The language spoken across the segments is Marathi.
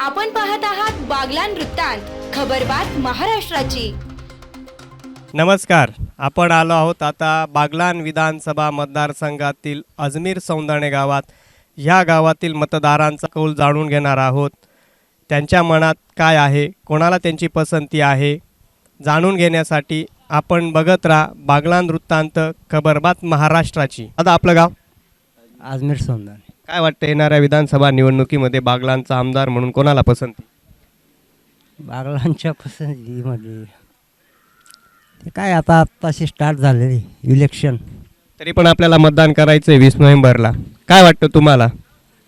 आपण पाहत आहात बागलान वृत्तांत खबरबात महाराष्ट्राची. नमस्कार आपण आलो आहोत आता बागलान विधानसभा मतदारसंघातील अजमेर सौंदाणे गावात. ह्या गावातील मतदारांचा कौल जाणून घेणार आहोत. त्यांच्या मनात काय आहे? कोणाला त्यांची पसंती आहे? जाणून घेण्यासाठी आपण बघत राहा बागलान वृत्तांत खबरबात महाराष्ट्राची. आता आपलं गाव? अजमेर सौंदर्य काय वाटतं येणाऱ्या विधानसभा निवडणुकीमध्ये बागलांचा आमदार म्हणून कोणाला पसंती? बागलांच्या पसंतीमध्ये ते काय आता आत्ताशी स्टार्ट झालेली इलेक्शन तरी पण आपल्याला मतदान करायचं आहे वीस नोव्हेंबरला. काय वाटतं तुम्हाला?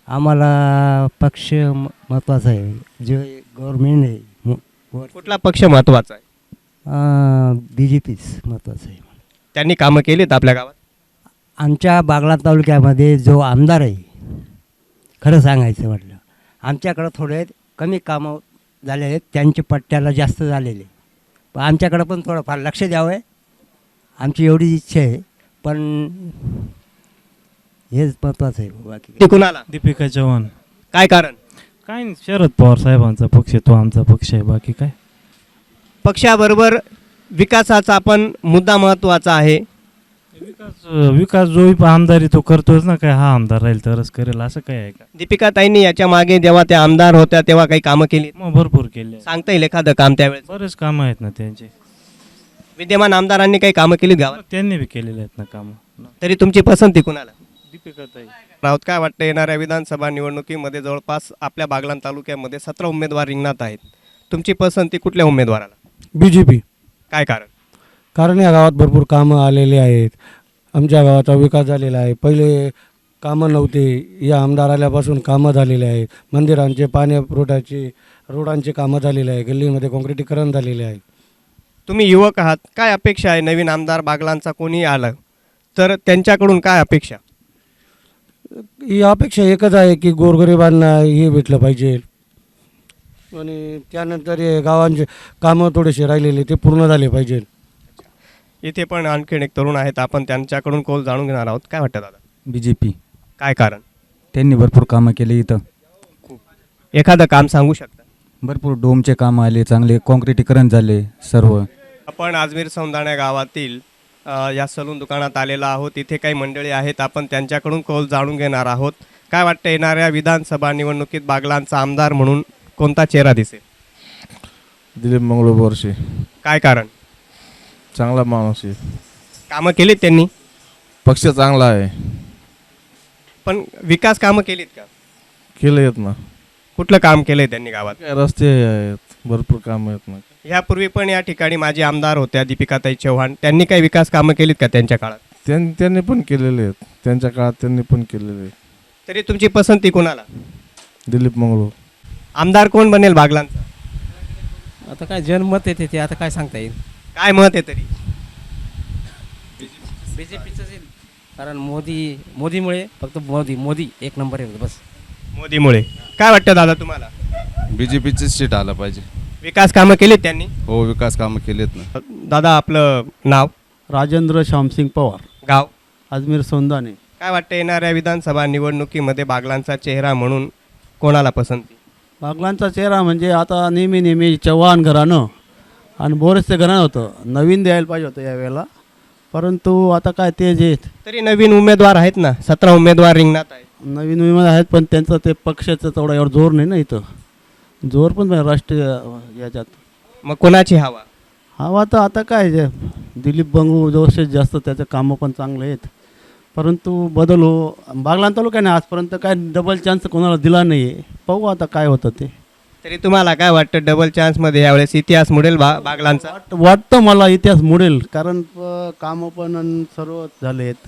आम्हाला पक्ष म- महत्त्वाचा आहे. जे गव्हर्मेंट आहे कुठला पक्ष महत्त्वाचा आहे? बी जे पीच महत्त्वाचं आहे. त्यांनी कामं केलीत आपल्या गावात? आमच्या बागला तालुक्यामध्ये जो आमदार आहे खरं सांगायचं म्हटलं. आमच्याकडं थोडे कमी कामं झालेले आहेत त्यांच्या पट्ट्याला जास्त झालेले पण आमच्याकडं पण थोडंफार लक्ष द्यावं आहे. आमची एवढी इच्छा आहे पण हेच महत्त्वाचं आहे. बाकी ते कुणाला दीपिका चव्हाण. काय कारण? काय नाही शरद पवार साहेबांचा पक्ष आहे, तो आमचा पक्ष आहे बाकी काय? पक्षाबरोबर विकासाचा पण मुद्दा महत्त्वाचा आहे. विकास विकास जो आमदारी तो करतोच ना काय हा आमदार राहील तरच करेल असं काय आहे का? दीपिका ताईंनी याच्या मागे जेव्हा त्या आमदार होत्या तेव्हा काही कामं केली? मग भरपूर केले. सांगता येईल एखादं काम त्यावेळेस? बरेच कामं आहेत ना त्यांचे. विद्यमान आमदारांनी काही कामं केलीत गावात? त्यांनी बी केलेले आहेत ना कामं. तरी तुमची पसंती कुणाला? दीपिका ताई राऊत काय वाटतं येणाऱ्या विधानसभा निवडणुकीमध्ये जवळपास आपल्या बागलान तालुक्यामध्ये सतरा उमेदवार रिंगणात आहेत. तुमची पसंती कुठल्या उमेदवाराला? B J P. काय कारण? कारण या गावात भरपूर कामं आलेली आहेत. आमच्या गावाचा विकास झालेला आहे. पहिले कामं नव्हते. या आमदार आल्यापासून कामं झालेले आहेत. मंदिरांचे पाण्या पुरवठ्याचे रोडांचे कामं झालेले आहे गल्लीमध्ये काँक्रिटीकरण झालेले आहे. तुम्ही युवक आहात. काय अपेक्षा आहे नवीन आमदार बागलांचा? कोणी आलं? तर त्यांच्याकडून काय अपेक्षा? ही अपेक्षा एकच आहे की गोरगरिबांना हे भेटलं पाहिजे. आणि त्यानंतर हे गावांचे कामं थोडेसे राहिलेले ते पूर्ण झाले पाहिजे. इथे पण आणखीन एक तरुण आहेत. आपण त्यांच्याकडून कौल जाणून घेणार आहोत. काय वाटतं दादा? बी जे पी काय कारण? त्यांनी भरपूर कामं केली इथं. एखादं काम सांगू शकता? भरपूर डोमचे कामं आले चांगले कॉन्क्रिटीकरण झाले सर्व. आपण आजमीर सौंदाण्या गावातील अ, या सलून दुकानात आलेला आहोत. इथे काही मंडळी आहेत. आपण त्यांच्याकडून कौल जाणून घेणार आहोत. काय वाटतं येणाऱ्या विधानसभा निवडणुकीत बागलांचा आमदार म्हणून कोणता चेहरा दिसेल? दिलीप मंगळू काय कारण? चांगला माणूस आहे. कामं केलीत त्यांनी? पक्ष चांगला आहे. पण विकास कामं केलीत का? केलं येत ना. कुठलं काम केलंय त्यांनी गावात? काय रस्ते आहेत भरपूर कामं आहेत ना. यापूर्वी पण या ठिकाणी माझे आमदार होत्या दीपिकाताई चव्हाण. त्यांनी काही विकास कामं केलीत का त्यांच्या काळात? त्यां त्यांनी पण केलेले आहेत. त्यांच्या काळात त्यांनी पण केलेले आहेत. तरी तुमची पसंती कोणाला? दिलीप मंगळू आमदार कोण बनेल बागलांचा? आता काय जनमत येते ते आता काय सांगता येईल? काय मत आहे तरी? बी जे पीचंच येईल कारण मोदी मोदीमुळे फक्त मोदी मोदी एक नंबर आहे बस. मोदीमुळे. काय वाटतं दादा तुम्हाला? बी जे पीचीच सीट आलं पाहिजे. विकास कामं केलीत त्यांनी? हो विकास कामं केलेत ना. दादा आपलं नाव? राजेंद्र श्यामसिंग पवार. गाव? अजमेर सौंदाने काय वाटतं येणाऱ्या विधानसभा निवडणुकीमध्ये बागलांचा चेहरा म्हणून कोणाला पसंती? बागलांचा चेहरा म्हणजे आता नेहमी नेहमी चव्हाण घराणं आणि बोरसचं घराणं होतं. नवीन द्यायला पाहिजे होतं यावेळेला. परंतु आता काय ते जे तरी नवीन उमेदवार आहेत ना? सतरा उमेदवार रिंगणात आहेत. नवीन विमान आहेत पण त्यांचं ते पक्षाचं तेवढा एवढं जोर नाही ना इथं. जोर पण नाही राष्ट्रीय याच्यात. मग कोणाची हवा? हवा तर आता काय जे दिलीप बंगू जोशेच जास्त त्याचं कामं पण चांगले आहेत. परंतु बदल हो बागलान तालुक्याने आजपर्यंत काय डबल चान्स कोणाला दिला नाही आहे पाहू आता काय होतं ते. तरी तुम्हाला काय वाटतं डबल चान्समध्ये यावेळेस इतिहास मोडेल बा बागलांचा? वाट वाटतं मला इतिहास मोडेल कारण प- कामं पण सर्व झाले आहेत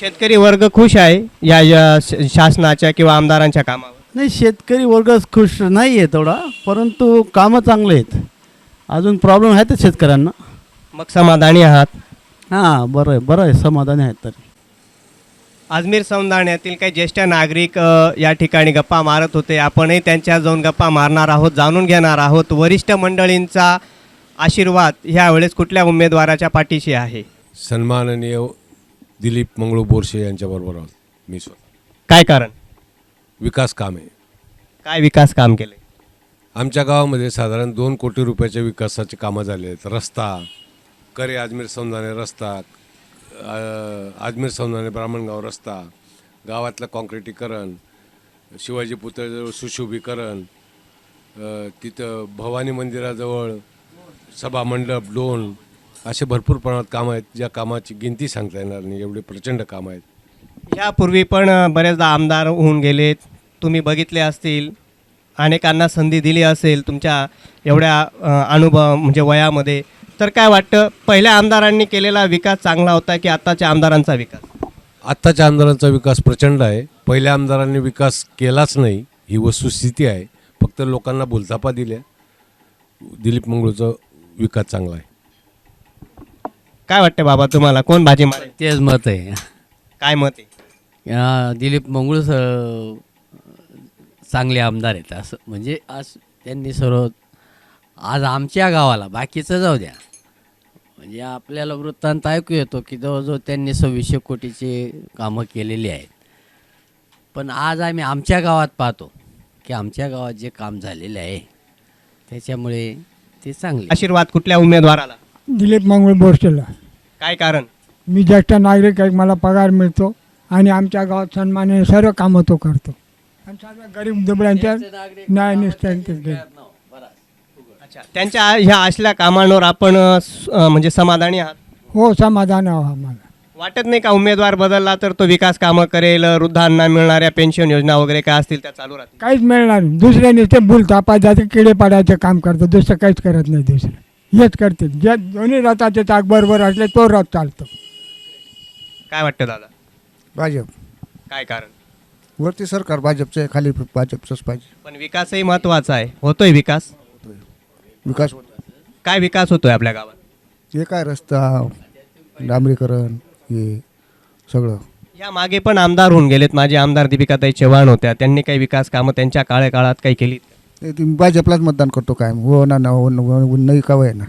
शेतकरी वर्ग खुश आहे या या श- शासनाच्या किंवा आमदारांच्या कामावर? नाही शेतकरी वर्ग खुश नाही आहे तेवढा परंतु कामं चांगले आहेत. अजून प्रॉब्लेम आहेतच शेतकऱ्यांना. मग समाधानी आहात? हां बरं आहे बरं आहे समाधानी आहेत तरी. अजमेर सौंदाण्यातील काही ज्येष्ठ नागरिक या ठिकाणी गप्पा मारत होते. आपणही त्यांच्या जाऊन गप्पा मारणार आहोत जाणून घेणार आहोत. वरिष्ठ मंडळींचा आशीर्वाद ह्यावेळेस कुठल्या उमेदवाराच्या पाठीशी आहे? सन्माननीय दिलीप मंगळू बोरसे यांच्याबरोबर आहोत मी स्वतः. काय कारण? विकास कामे. काय विकास काम केले? आमच्या गावामध्ये साधारण दोन कोटी रुपयाच्या विकासाची कामं झाली आहेत. रस्ता करे अजमेर सौंदाणे रस्ता आजमेर सौंदर्य ब्राह्मणगाव रस्ता गावातलं कॉन्क्रिटीकरण शिवाजी पुतळ्याजवळ सुशोभीकरण तिथं भवानी मंदिराजवळ सभामंडप डोन असे भरपूर प्रमाणात कामं आहेत ज्या कामाची गिनती सांगता येणार नाही एवढे प्रचंड कामं आहेत. यापूर्वी पण बऱ्याचदा बरेचदा आमदार होऊन गेलेत. तुम्ही बघितले असतील. अनेकांना संधी दिली असेल तुमच्या एवढ्या अनुभव म्हणजे वयामध्ये. तर काय वाटतं पहिल्या आमदारांनी केलेला विकास चांगला होता की आत्ताच्या आमदारांचा विकास? आत्ताच्या आमदारांचा विकास प्रचंड आहे. पहिल्या आमदारांनी विकास केलाच नाही ही वस्तुस्थिती आहे. फक्त लोकांना बोलतापा दिल्या. दिलीप मंगळूचा विकास चांगला आहे. काय वाटतं बाबा तुम्हाला? कोण भाजी मारेल? तेच मत आहे. काय मत आहे? या दिलीप मंगळू सर चांगले आमदार आहेत. असं म्हणजे आज त्यांनी सर्व आज आमच्या गावाला बाकीचं जाऊ द्या. म्हणजे आपल्याला वृत्तांत ऐकू येतो की जवळजवळ त्यांनी सव्वीसशे कोटीचे कामं केलेली आहेत. पण आज आम्ही आमच्या गावात पाहतो की आमच्या गावात जे काम झालेले आहे त्याच्यामुळे ते चांगले आशीर्वाद कुठल्या उमेदवाराला? दिलीप मंगळ बोरसेला काय कारण? मी ज्येष्ठ नागरिक आहे मला पगार मिळतो आणि आमच्या गावात सन्मानाने सर्व कामं तो करतो. आणि सर्व गरीब दुबळ्यांच्या न्याय अच्छा त्यांच्या ह्या असल्या कामांवर आपण अ, म्हणजे समाधानी आहात? हो समाधान आहे आम्हाला. वाटत नाही का उमेदवार बदलला तर तो विकास कामं करेल वृद्धांना मिळणाऱ्या पेन्शन योजना वगैरे काय असतील त्या चालू राहतील? काहीच मिळणार नाही. दुसऱ्याने ते बुल तापायचं किडे पाडायचं काम करतो दुसरं काहीच करत नाही दुसरं. हेच करते. जे दोन्ही रथाचे चाक बरोबर असले तो रथ चालतो. काय वाटतं दादा? भाजप. काय कारण? वरती सरकार भाजपचं आहे खाली भाजपचंच पाहिजे. पण विकासही महत्त्वाचा आहे. होतोय विकास? विकास काय विकास होतोय आपल्या गावात? हे काय रस्ता डांबरीकरण हे सगळं. या मागे पण आमदार होऊन गेलेत. माझे आमदार दीपिकाताई चव्हाण होत्या. त्यांनी काही विकास कामं त्यांच्या काळ्या काळात काही केली ते तुम्ही भाजपलाच मतदान करतो काय? हो ना ना हो ना, हो ना, नाही का वय ना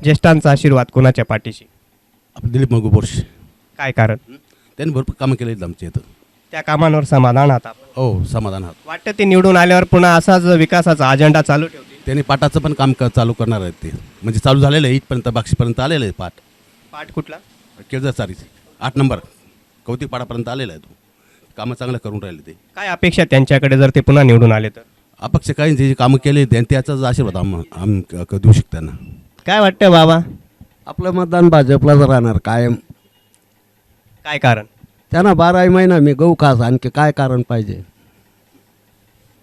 ज्येष्ठांचा आशीर्वाद कोणाच्या पाठीशी? आपलं दिलीप मंगू बोरशे. काय कारण? त्यांनी भरपूर कामं केली आहेत आमच्या इथं. त्या कामांवर समाधान आहात आपण? हो समाधान आहात. वाटतं ते निवडून आल्यावर पुन्हा असाच विकासाचा अजेंडा चालू ठेवतील. त्यांनी पाटाचं पण काम क- चालू करणार आहेत ते. म्हणजे चालू झालेलं आहे इथपर्यंत बाक्षीपर्यंत आलेलं आहे पाट. पाठ कुठला? केळझर चारीचे आठ नंबर. कौतिक पाटापर्यंत आलेला आहे तो. कामं चांगलं करून राहिले ते. काय अपेक्षा त्यांच्याकडे जर ते पुन्हा निवडून आले तर? अपक्ष काही जे जे कामं केले त्यांनी त्याचाच आशीर्वाद आम आम क- क- देऊ शकतो त्यांना. काय वाटतं बाबा? आपलं मतदान भाजपलाच राहणार कायम. काय कारण? त्यांना बाराही महिना मी गहू खास आणखी काय कारण पाहिजे?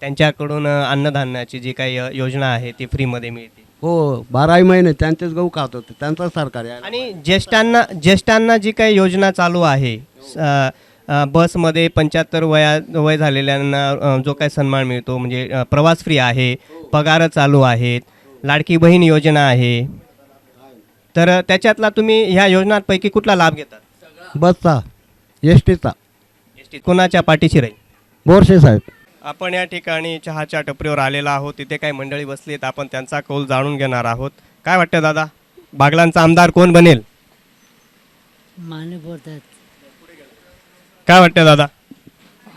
त्यांच्याकडून अन्नधान्याची जी काही योजना आहे ती फ्रीमध्ये मिळते. हो बाराही महिने त्यांचेच गहू खात होते त्यांचं सरकार आहे आणि ज्येष्ठांना ज्येष्ठांना जी काही योजना चालू आहे स- अ, अ, बसमध्ये पंच्याहत्तर वया वय झालेल्यांना अ, जो काही सन्मान मिळतो म्हणजे अ, प्रवास फ्री आहे पगार चालू आहेत लाडकी बहीण योजना आहे. तर अ, त्याच्यातला तुम्ही ह्या योजनांपैकी कुठला लाभ घेतात बसचा एस टीचा. एस टी कोणाच्या पाठीशी राहील? बोरसे साहेब. आपण या ठिकाणी चहाच्या टपरीवर आलेला आहोत. तिथे काही मंडळी बसली आहेत. आपण त्यांचा कौल जाणून घेणार आहोत. काय वाटतं दादा? बागलांचा आमदार कोण बनेल? माने बोलतात. काय वाटतं दादा?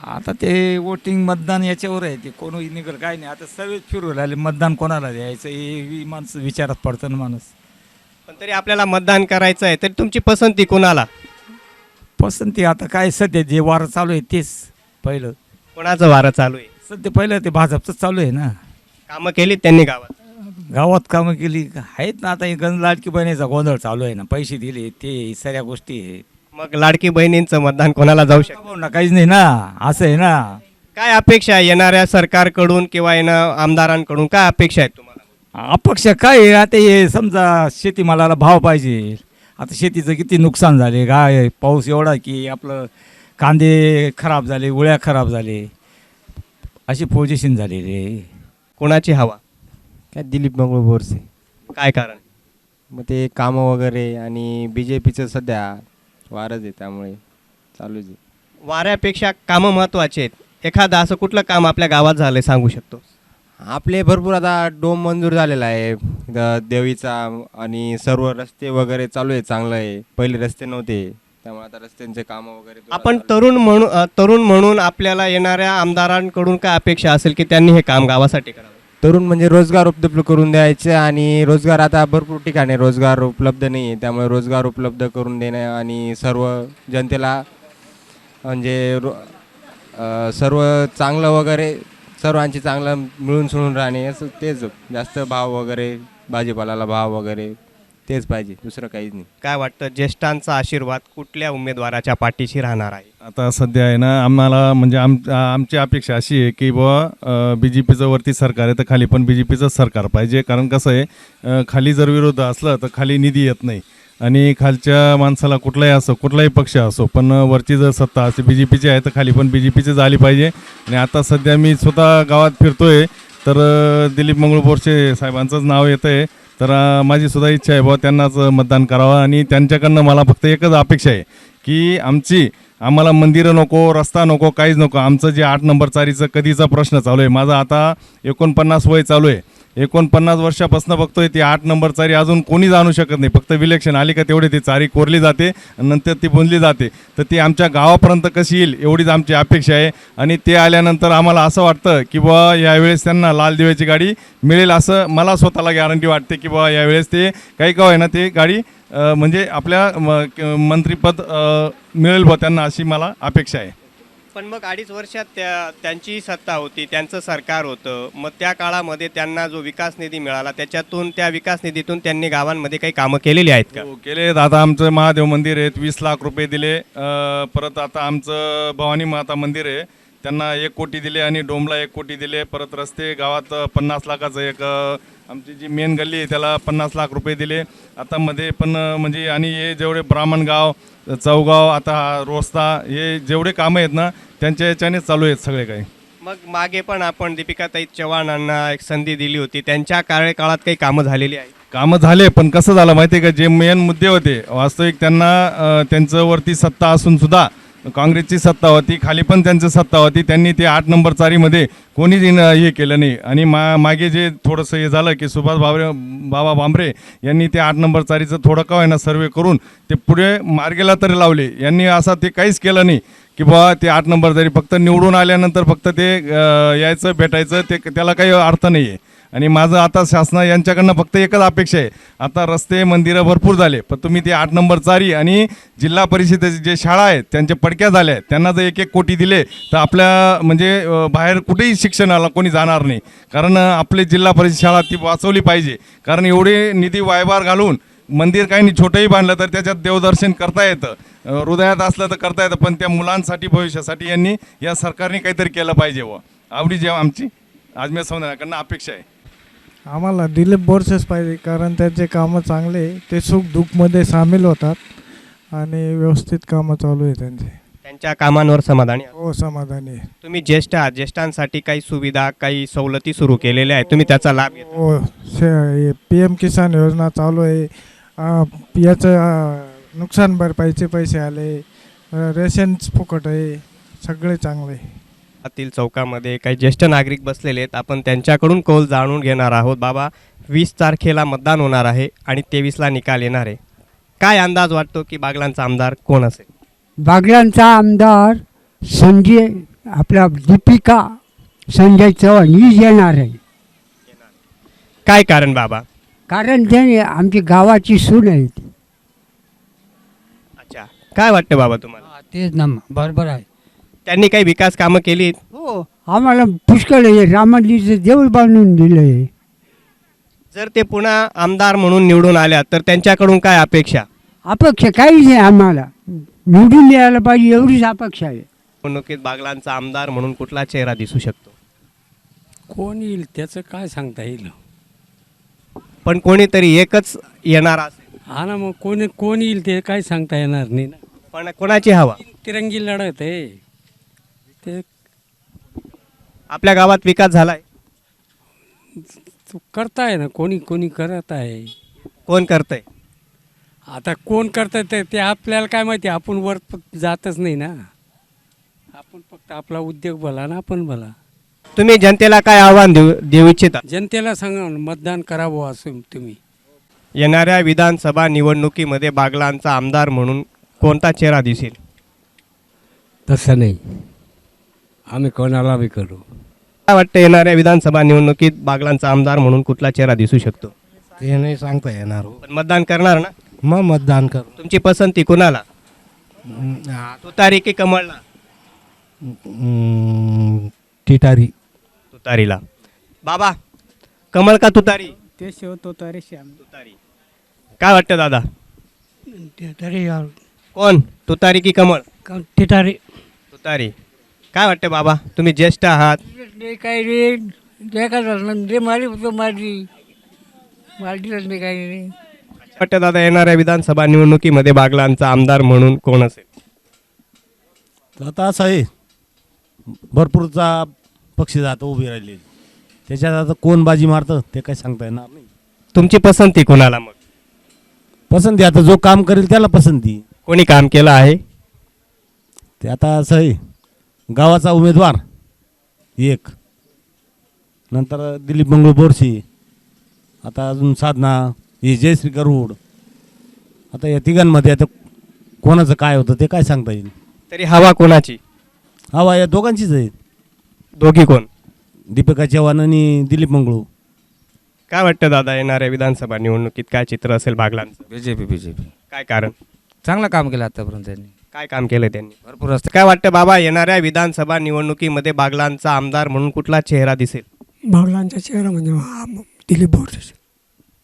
आता ते वोटिंग मतदान याच्यावर आहे ते. कोण निघल काय नाही. आता सर्वच फिरू राहिले. मतदान कोणाला द्यायचं हे माणसं विचारात पडतं ना माणूस. पण तरी आपल्याला मतदान करायचं आहे. तरी तुमची पसंती कोणाला? पसंती आता काय सध्या जे वारं चालू आहे तेच पहिलं. कोणाचं वारं चालू आहे? सध्या पहिलं ते भाजपचंच चालू आहे ना. कामं केलीत त्यांनी गावात? गावात कामं केली. आहेत ना आता हे गंज लाडकी बहिणीचा गोंधळ चालू आहे ना. पैसे दिले ते सगळ्या गोष्टी आहेत मग लाडकी बहिणींचं मतदान कोणाला जाऊ शकतं? ना काहीच नाही ना. असं आहे ना. काय अपेक्षा आहे येणाऱ्या सरकारकडून किंवा येणं आमदारांकडून? काय अपेक्षा आहेत तुम्हाला? अपक्ष काय आहे? आता हे समजा शेतीमालाला भाव पाहिजे. आता शेतीचं किती नुकसान झाले? काय पाऊस एवढा की आपलं कांदे खराब झाले उळ्या खराब झाले अशी पोझिशन झालेली आहे. कोणाची हवा? काय दिलीप मंगळ बोरसे. काय कारण? मग ते कामं वगैरे आणि बी जे पीचं सध्या वारच आहे त्यामुळे चालूच आहे. वाऱ्यापेक्षा कामं महत्त्वाचे आहेत. एखादं असं कुठलं काम आपल्या गावात झालंय सांगू शकतो? आपले भरपूर आता डोम मंजूर झालेला आहे. द- देवीचा आणि सर्व रस्ते वगैरे चालू आहे चांगलं आहे. पहिले रस्ते नव्हते. त्यामुळे आता रस्त्यांचे कामं वगैरे आपण तरुण म्हणून अ, तरुण म्हणून आपल्याला येणाऱ्या आमदारांकडून काय अपेक्षा असेल की त्यांनी हे काम गावासाठी करावं? तरुण म्हणजे रोजगार उपलब्ध करून द्यायचे आणि रोजगार आता भरपूर ठिकाणी रोजगार उपलब्ध नाही आहे त्यामुळे रोजगार उपलब्ध करून देणं आणि सर्व जनतेला म्हणजे रो अ, सर्व चांगलं वगैरे सर्वांची चांगलं मिळून सुळून राहणे असं तेच जास्त भाव वगैरे भाजीपाल्याला भाव वगैरे तेच पाहिजे दुसरं काहीच नाही. काय वाटतं ज्येष्ठांचा आशीर्वाद कुठल्या उमेदवाराच्या पाठीशी राहणार आहे? आता सध्या आहे ना आम्हाला म्हणजे आम आमची अपेक्षा अशी आहे की बुवा बी जे पीचं वरती सरकार आहे तर खाली पण बी जे पीचं सरकार पाहिजे. कारण कसं आहे अ, खाली जर विरोध असलं तर खाली निधी येत नाही. आणि खालच्या माणसाला कुठलाही असो कुठलाही पक्ष असो पण वरची जर सत्ता असते बी जे पीची आहे तर खाली पण बी जे पीचीच आली पाहिजे. आणि आता सध्या मी स्वतः गावात फिरतोय तर अ, दिलीप मंगळ बोरसे साहेबांचंच नाव येतं आहे तर माझी सुद्धा इच्छा आहे बुवा त्यांनाच मतदान करावं आणि त्यांच्याकडनं मला फक्त एकच अपेक्षा आहे की आमची आम्हाला मंदिरं नको रस्ता नको काहीच नको. आमचं जे आठ नंबर चारीचं कधीचा प्रश्न चालू आहे माझा आता एकोणपन्नास वय चालू आहे. एकोणपन्नास वर्षापासून बघतोय ती आठ नंबर चारी. अजून कोणी जाणू शकत नाही. फक्त विलेक्शन आली का तेवढी ती चारी कोरली जाते आणि नंतर ती बुंजली जाते. तर ती आमच्या गावापर्यंत कशी येईल एवढीच आमची अपेक्षा आहे. आणि ते आल्यानंतर आम्हाला असं वाटतं की बुवा यावेळेस त्यांना लाल दिव्याची गाडी मिळेल असं मला स्वतःला गॅरंटी वाटते की बुवा यावेळेस ते काही का होईना ते गाडी म्हणजे आपल्या मंत्रीपद मंत्रिपद मिळेल बुवा त्यांना अशी मला अपेक्षा आहे. पण मग अडीच वर्षात त्या त्यांची सत्ता होती त्यांचं सरकार होतं. मग त्या काळामध्ये त्यांना जो विकास निधी मिळाला त्याच्यातून त्या विकास निधीतून त्यांनी गावांमध्ये काही कामं केलेली आहेत का? हो, केले आता आमचं महादेव मंदिर आहे वीस लाख रुपये दिले. परत आता आमचं भवानी माता मंदिर आहे त्यांना एक कोटी दिले आणि डोमला एक कोटी दिले. परत रस्ते गावात पन्नास लाखाचं एक आमची जी मेन गल्ली आहे त्याला पन्नास लाख रुपये दिले. आता मध्ये पण म्हणजे आणि हे जेवढे ब्राह्मणगाव चौगाव आता रोस्ता हे जेवढे कामं आहेत ना त्यांच्या याच्यानेच चालू आहेत सगळे काही. मग मागे पण आपण दीपिकाताई चव्हाणांना एक संधी दिली होती. त्यांच्या कार्यकाळात काही कामं झालेली आहेत? कामं झाले पण कसं झालं माहिती आहे का? जे मेन मुद्दे होते वास्तविक त्यांना त्यांचं वरती सत्ता असून सुद्धा काँग्रेसची सत्ता होती खाली पण त्यांची सत्ता होती त्यांनी ते आठ नंबर चारीमध्ये कोणीच हे केलं नाही. आणि मा मागे जे थोडंसं हे झालं की सुभाष बाबरे बाबा भांबरे यांनी ते आठ नंबर चारीचं थोडं का होईना सर्वे करून ते पुढे मार्गेला तरी लावले. यांनी असं ते काहीच केलं नाही की बुवा ते आठ नंबर चारी फक्त निवडून आल्यानंतर फक्त ते यायचं भेटायचं ते त्याला काही अर्थ नाही आहे आणि माझं आता शासना यांच्याकडनं फक्त एकच अपेक्षा आहे. आता रस्ते मंदिरं भरपूर झाले पण तुम्ही ते आठ नंबर चारी आणि जिल्हा परिषदेचे जे शाळा आहेत त्यांच्या पडक्या झाल्या आहेत. त्यांना जर एक एक कोटी दिले तर आपल्या म्हणजे बाहेर कुठेही शिक्षणाला कोणी जाणार नाही. कारण आपले आपली जिल्हा परिषद शाळा ती वाचवली पाहिजे. कारण एवढे निधी वायभार घालून मंदिर काही नाही छोटंही बांधलं तर त्याच्यात देवदर्शन करता येतं. हृदयात असलं तर करता येतं पण त्या मुलांसाठी भविष्यासाठी यांनी या सरकारने काहीतरी केलं पाहिजे व आवडी जेव्हा आमची आज मी समजा अपेक्षा आहे. आम्हाला दिलीप बोरसेच पाहिजे कारण त्यांचे कामं चांगले. ते सुख दुःखमध्ये सामील होतात आणि व्यवस्थित कामं चालू आहे त्यांचे त्यांच्या कामांवर समाधानी आहात. हो समाधानी आहे. तुम्ही ज्येष्ठ आहात ज्येष्ठांसाठी काही सुविधा काही सवलती सुरू केलेल्या आहेत तुम्ही त्याचा लाभ घेता हो पी एम किसान योजना चालू आहे याचं नुकसान भरपाईचे पैसे आले अं, रेशन फुकट आहे सगळे चांगले आहे. आतील चौकामध्ये काही ज्येष्ठ नागरिक बसलेले आहेत. आपण त्यांच्याकडून कौल जाणून घेणार आहोत. बाबा वीस तारखेला मतदान होणार आहे आणि तेवीसला निकाल येणार आहे. काय अंदाज वाटतो की बागलांचा आमदार कोण असेल? बागलांचा आमदार संजय आपला दीपिका संजय चव्हाण ही येणार आहे. काय कारण बाबा? कारण ते आमची गावाची सून आहे ती. अच्छा. काय वाटतं बाबा तुम्हाला? तेच ना बरोबर आहे. त्यांनी काही विकास कामं केली हो आम्हाला पुष्कळ आहे. रामाजीचं देऊळ बांधून दिलं आहे. जर ते पुन्हा आमदार म्हणून निवडून आल्या तर त्यांच्याकडून काय अपेक्षा? अपेक्षा काहीच आहे आम्हाला. निवडून द्यायला पाहिजे एवढीच अपेक्षा आहे. निवडणुकीत बागलांचा आमदार म्हणून कुठला चेहरा दिसू शकतो? कोण येईल त्याचं काय सांगता येईल? पण कोणीतरी एकच येणार असेल. हा ना मग कोणी कोण येईल ते काय सांगता येणार नाही ना? पण कोणाची हवा? तिरंगी लढत आहे. ते आपल्या गावात विकास झालाय. तो करताय ना कोणी कोणी करत आहे कोण करतंय? आता कोण करतंय ते ते आपल्याला काय माहिती आपण वर प- जातच नाही ना. आपण फक्त आपला उद्योग भला ना आपण भला. तुम्ही जनतेला काय आव्हान देऊ देऊ इच्छिता? जनतेला सांगा ना, मतदान करावं असं तुम्ही. येणाऱ्या विधानसभा निवडणुकीमध्ये बागलांचा आमदार म्हणून कोणता चेहरा दिसेल? तसं नाही. आम्ही कोणाला बी करू. काय वाटतं येणाऱ्या विधानसभा निवडणुकीत बागलांचा आमदार म्हणून कुठला चेहरा दिसू शकतो? ते नाही सांगता येणार हो. पण मतदान करणार ना? मग मतदान कर. तुमची पसंती कोणाला? तुतारी की कमळला? टिटारी तुतारीला. बाबा कमळ का तुतारी? ते शेवतो तरी श्याम. तुतारी. काय वाटतं दादा? तरी कोण? तुतारी की कमळ? टिटारी तुतारी. काय वाटतं बाबा? तुम्ही ज्येष्ठ आहात. काय रे ते काय झालं रे मारी होतो मारली मारलीच नाही काही रे. वाटतं दादा येणाऱ्या विधानसभा निवडणुकीमध्ये बागलांचा आमदार म्हणून कोण असेल? आता असं आहे भरपूरचा पक्षी जातो उभी राहिली. त्याच्यात आता कोण बाजी मारतं ते काही सांगता येणार नाही. तुमची पसंती कोणाला मग? पसंती आता जो काम करेल त्याला पसंती. कोणी काम केलं आहे? ते आता असं आहे. गावाचा उमेदवार. एक. नंतर दिलीप मंगळ बोरशी. आता अजून साधना ही जयश्री गरुड. आता या तिघांमध्ये आता कोणाचं काय होतं ते काय सांगता येईल? तरी हवा कोणाची? हवा या दोघांचीच आहे. दोघी कोण? दीपिका चव्हाण आणि दिलीप मंगळू. काय वाटतं दादा येणाऱ्या विधानसभा निवडणुकीत काय चित्र असेल बागलांचं? BJP BJP. काय कारण? चांगलं काम केलं आतापर्यंत त्यांनी. काय काम केलं त्यांनी? भरपूर रस्ते काय वाटतं बाबा येणाऱ्या विधानसभा निवडणुकीमध्ये बागलांचा आमदार म्हणून कुठला चेहरा दिसेल? बागलांचा चेहरा म्हणजे हा दिलीप बोरसे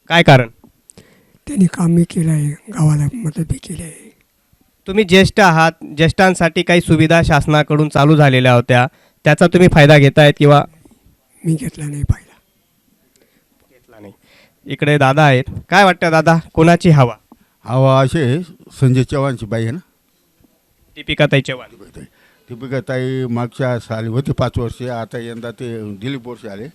काय कारण? त्यांनी कामही केलं आहे गावाला मदतही केली आहे. तुम्ही ज्येष्ठ आहात ज्येष्ठांसाठी काही सुविधा शासनाकडून चालू झालेल्या होत्या. त्याचा तुम्ही फायदा घेतायत किंवा? मी घेतला नाही पाहिला घेतला नाही. इकडे दादा आहेत. काय वाटतं दादा कोणाची हवा? हवा असे संजय चव्हाणची बाई आहे ना? दीपिकाताई चव्हाण दीपिका ताई मागच्या साली होते पाच वर्षे आता यंदा ते दिलीप बोरसे आले.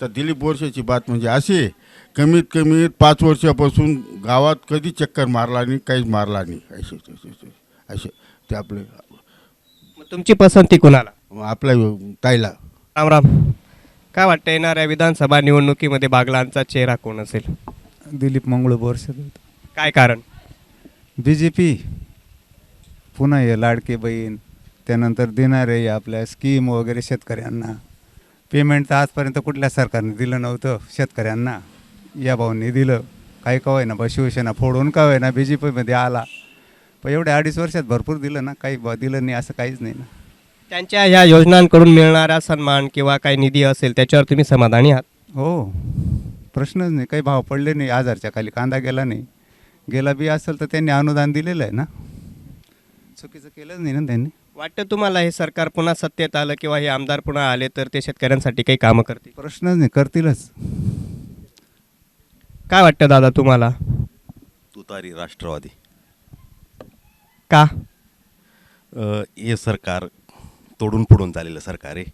तर दिलीप बोरसेची बात म्हणजे अशी कमीत कमीत पाच वर्षापासून गावात कधी चक्कर मारला नाही काहीच मारला नाही. असे असे- असे- असे ते आपले मग तुमची पसंती कोणाला? आपल्या ताईला. राम राम काय वाटतं येणाऱ्या विधानसभा निवडणुकीमध्ये बागलांचा चेहरा कोण असेल? दिलीप मंगळ बोरसे काय कारण? B J P. पुन्हा हे लाडके बहीण त्यानंतर देणारे आपल्या स्कीम वगैरे शेतकऱ्यांना. पेमेंट तर आजपर्यंत कुठल्या सरकारने दिलं नव्हतं शेतकऱ्यांना. या भाऊंनी दिलं. काही का ना बा शिवसेना फोडून का ना बी जे पीमध्ये आला. पण एवढ्या अडीच वर्षात भरपूर दिलं ना काही दिलं नाही असं काहीच नाही ना. त्यांच्या ह्या योजनांकडून मिळणारा सन्मान किंवा काही निधी असेल त्याच्यावर तुम्ही समाधानी आहात? हो. प्रश्नच नाही. काही भाव पडले नाही आजारच्या खाली कांदा गेला नाही. गेला बी असेल तर त्यांनी अनुदान दिलेलं आहे ना. चुकीचं केलंच नाही ना त्यांनी? वाटतं तुम्हाला हे सरकार पुन्हा सत्तेत आलं किंवा हे आमदार पुन्हा आले तर ते शेतकऱ्यांसाठी काही कामं करतील? प्रश्नच नाही करतीलच. काय वाटतं दादा तुम्हाला? तुतारी राष्ट्रवादी. का? अ, हे सरकार तोडून फोडून चाललेलं सरकार आहे.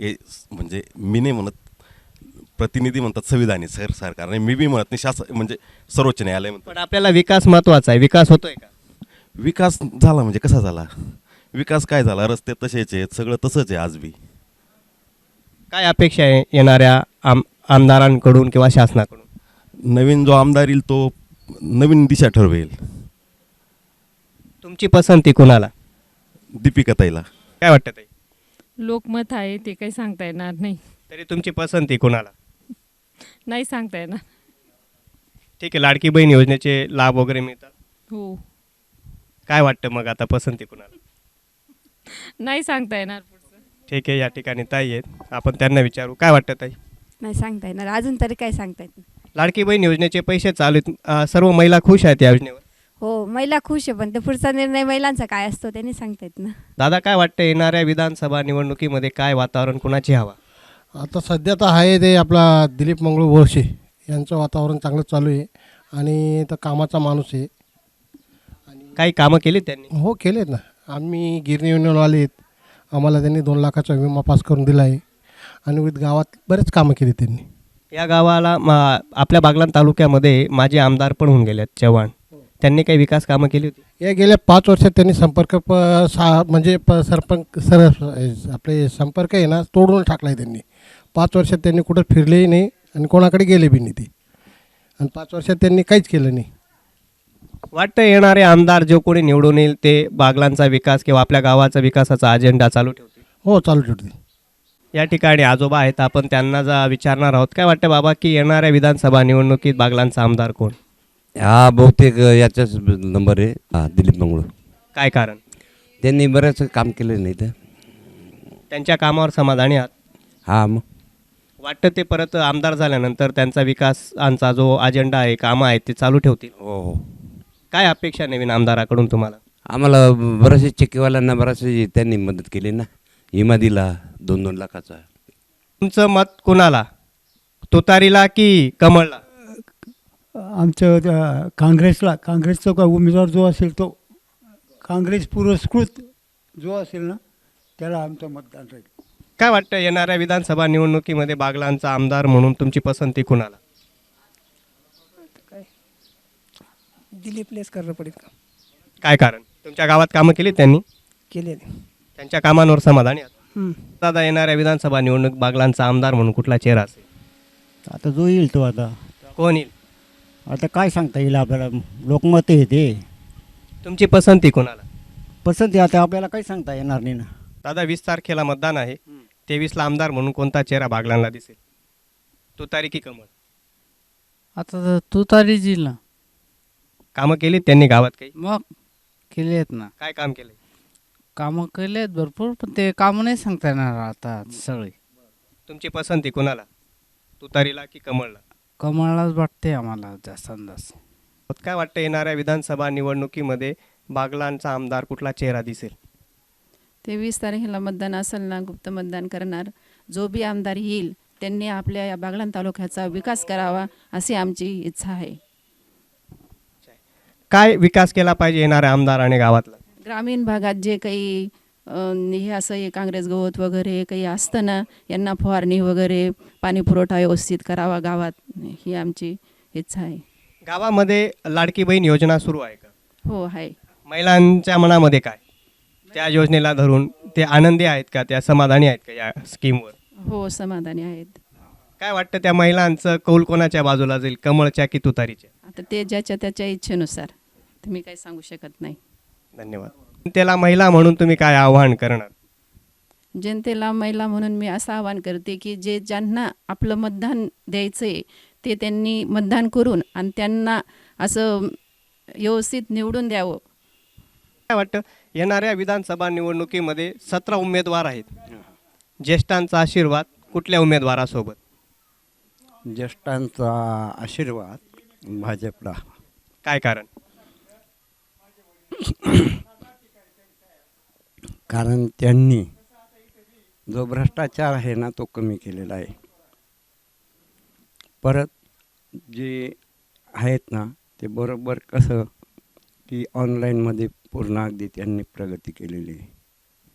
हे स- म्हणजे मी नाही म्हणत प्रतिनिधी म्हणतात संविधानी सर सरकार नाही. मी बी म्हणत नाही शासन म्हणजे सर्वोच्च न्यायालय म्हणतात. पण आपल्याला विकास महत्त्वाचा आहे. विकास होतोय का? विकास झाला म्हणजे कसा झाला? विकास काय झाला? रस्ते तसेच आहेत सगळं तसंच आहे आज बी. काय अपेक्षा आहे येणाऱ्या आम आमदारांकडून किंवा शासनाकडून? नवीन जो आमदार येईल तो नवीन दिशा ठरवेल. तुमची पसंती कोणाला? दीपिका ताईला. काय वाटतं ताई? लोकमत आहे ते काही सांगता येणार नाही. तरी तुमची पसंती कोणाला? नाही सांगता येणार. ठीक आहे लाडकी बहीण योजनेचे लाभ वगैरे मिळतात? हो. काय वाटतं मग आता पसंती कोणाला? नाही सांगता येणार पुढचं. ठीक आहे या ठिकाणी ताई आहेत. आपण त्यांना विचारू. काय वाटतं ताई? नाही सांगता येणार. अजून तरी काय सांगता येत नाही. लाडकी बहीण योजनेचे पैसे चालू आहेत. अं, सर्व महिला खुश आहेत या योजनेवर? हो महिला खुश आहे पण ते पुढचा निर्णय महिलांचा काय असतो त्यांनी सांगता येत ना. दादा काय वाटतं येणाऱ्या विधानसभा निवडणुकीमध्ये काय वातावरण कुणाची हवा? आता सध्या तर आहे ते आपला दिलीप मंगळू बोरसे यांचं वातावरण चांगलं चालू आहे. आणि तर कामाचा माणूस आहे. काही कामं केली त्यांनी? हो केलेत ना. आम्ही गिरणी युनियनवाले आहेत. आम्हाला त्यांनी दोन लाखाचा विमा पास करून दिला आहे. आणि विथ गावात बरेच कामं केली त्यांनी. या गावाला मा- आपल्या बागलाण तालुक्यामध्ये माझे आमदार पण होऊन गेले चव्हाण. त्यांनी काही विकास कामं केली होती? या गेल्या पाच वर्षात त्यांनी संपर्क प सा म्हणजे प सरपंच सर आपले संपर्क आहे ना तोडून टाकला आहे त्यांनी. पाच वर्षात त्यांनी कुठं फिरलेही नाही आणि कोणाकडे गेले बी नाही ते. आणि पाच वर्षात त्यांनी काहीच केलं नाही. वाटतं येणारे आमदार जो कोणी निवडून येईल ते बागलांचा विकास किंवा आपल्या गावाचा विकासाचा अजेंडा चालू ठेवतील? हो चालू ठेवते या ठिकाणी आजोबा आहेत आपण त्यांना जा विचारणार आहोत. काय वाटतं बाबा की येणाऱ्या विधानसभा निवडणुकीत बागलांचा आमदार कोण? हा बहुतेक याचाच नंबर आहे. हा दिलीप मंगळू. काय कारण? त्यांनी बरंच काम केलं नाही तर त्यांच्या कामावर समाधानी आहात? हा मग. वाटतं ते परत आमदार झाल्यानंतर त्यांचा विकासांचा जो अजेंडा आहे कामं आहेत ते चालू ठेवतील? हो हो. काय अपेक्षा नवीन आमदाराकडून तुम्हाला? आम्हाला बरेचसे चक्कीवाल्यांना बरेचसे त्यांनी मदत केली ना. विमा दिला दोन दोन लाखाचा. तुमचं मत कोणाला? तुतारीला की कमळला? आमचं त्या काँग्रेसला. काँग्रेसचा का उमेदवार जो असेल तो. काँग्रेस पुरस्कृत जो असेल ना त्याला आमचं मतदान राहील. काय वाटतं येणाऱ्या विधानसभा निवडणुकीमध्ये बागलांचा आमदार म्हणून तुमची पसंती कुणाला? दिलीप लेस करणं पडेल का? काय कारण? तुमच्या गावात कामं केली त्यांनी? केले त्यांच्या कामांवर समाधानी आहात? हम्म. दादा येणाऱ्या विधानसभा निवडणूक बागलांचा आमदार म्हणून कुठला चेहरा असेल? आता जो येईल तो आता. कोण येईल? आता काय सांगता येईल आपल्याला? लोकमत येते तुमची पसंती कोणाला? पसंती आता आपल्याला काही सांगता येणार नाही ना. दादा वीस तारखेला मतदान आहे. तेवीसला आमदार म्हणून कोणता चेहरा बागलांना दिसेल? तुतारी की कमळ. आता तू तारी येईल ना. कामं केली त्यांनी गावात काही? मग केले आहेत ना. काय काम केले कामं केले आहेत भरपूर पण ते कामं नाही सांगता येणार आता सगळे. तुमची पसंती कोणाला? तुतारीला की कमळला? कमळालाच वाटते आम्हाला जास्त अंदाज काय वाटतं येणाऱ्या विधानसभा निवडणुकीमध्ये बागलांचा आमदार कुठला चेहरा दिसेल? तेवीस तारखेला मतदान असेल ना गुप्त मतदान करणार. जो बी आमदार येईल त्यांनी आपल्या या बागलाण तालुक्याचा विकास करावा अशी आमची इच्छा आहे. काय विकास केला पाहिजे येणाऱ्या आमदाराने गावातला? ग्रामीण भागात जे काही अं, हे असं हे काँग्रेस गवत वगैरे काही असतं ना यांना फवारणी वगैरे पाणी पुरवठा व्यवस्थित करावा गावात ही आमची इच्छा आहे. गावामध्ये लाडकी बहीण योजना सुरू आहे का? हो आहे. महिलांच्या मनामध्ये काय? त्या योजनेला धरून ते आनंदी आहेत का? त्या समाधानी आहेत का या स्कीमवर? हो समाधानी आहेत. काय वाटतं त्या महिलांचं कौल कोणाच्या बाजूला जाईल? कमळच्या की तुतारीच्या? आता ते ज्याच्या त्याच्या इच्छेनुसार. तर मी काही सांगू शकत नाही. धन्यवाद. त्याला महिला म्हणून तुम्ही काय आव्हान करणार? जनतेला महिला म्हणून मी असं आवाहन करते की जे ज्यांना आपलं मतदान द्यायचं आहे ते त्यांनी मतदान करून आणि त्यांना असं व्यवस्थित निवडून द्यावं. काय वाटतं? येणाऱ्या विधानसभा निवडणुकीमध्ये सतरा उमेदवार आहेत. ज्येष्ठांचा आशीर्वाद कुठल्या उमेदवारासोबत? ज्येष्ठांचा आशीर्वाद भाजपला. काय कारण? कारण त्यांनी जो भ्रष्टाचार आहे ना तो कमी केलेला आहे. परत जे आहेत ना ते बरोबर कसं की ऑनलाईनमध्ये पूर्ण अगदी त्यांनी प्रगती केलेली आहे.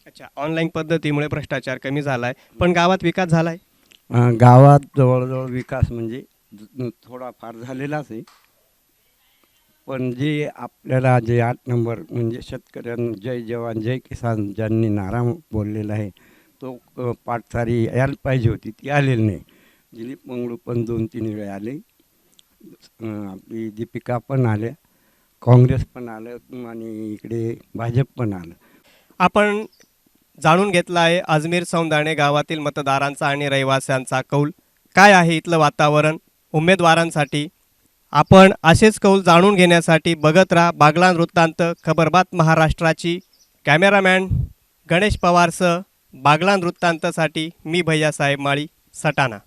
अच्छा ऑनलाईन पद्धतीमुळे भ्रष्टाचार कमी झाला आहे पण गावात विकास झाला आहे गावात जवळजवळ विकास म्हणजे थोडाफार झालेलाच आहे. पण जे आपल्याला जे आठ नंबर म्हणजे शेतकऱ्यांना जय जवान जय किसान ज्यांनी नारा बोललेला आहे तो पाठसारी यायला पाहिजे होती ती आलेली नाही. दिलीप मंगळू पण दोन तीन वेळा आले. आपली दीपिका पण आल्या काँग्रेस पण आलं आणि इकडे भाजप पण आलं. आपण जाणून घेतला आहे अजमेर सौंदाणे गावातील मतदारांचा आणि रहिवाशांचा कौल. काय आहे इथलं वातावरण? उमेदवारांसाठी. आपण असेच कौल जाणून घेण्यासाठी बघत राहा बागलान वृत्तांत खबरबात महाराष्ट्राची. कॅमेरामॅन गणेश पवारसह बागलान वृत्तांतसाठी मी भैयासाहेब माळी सटाणा.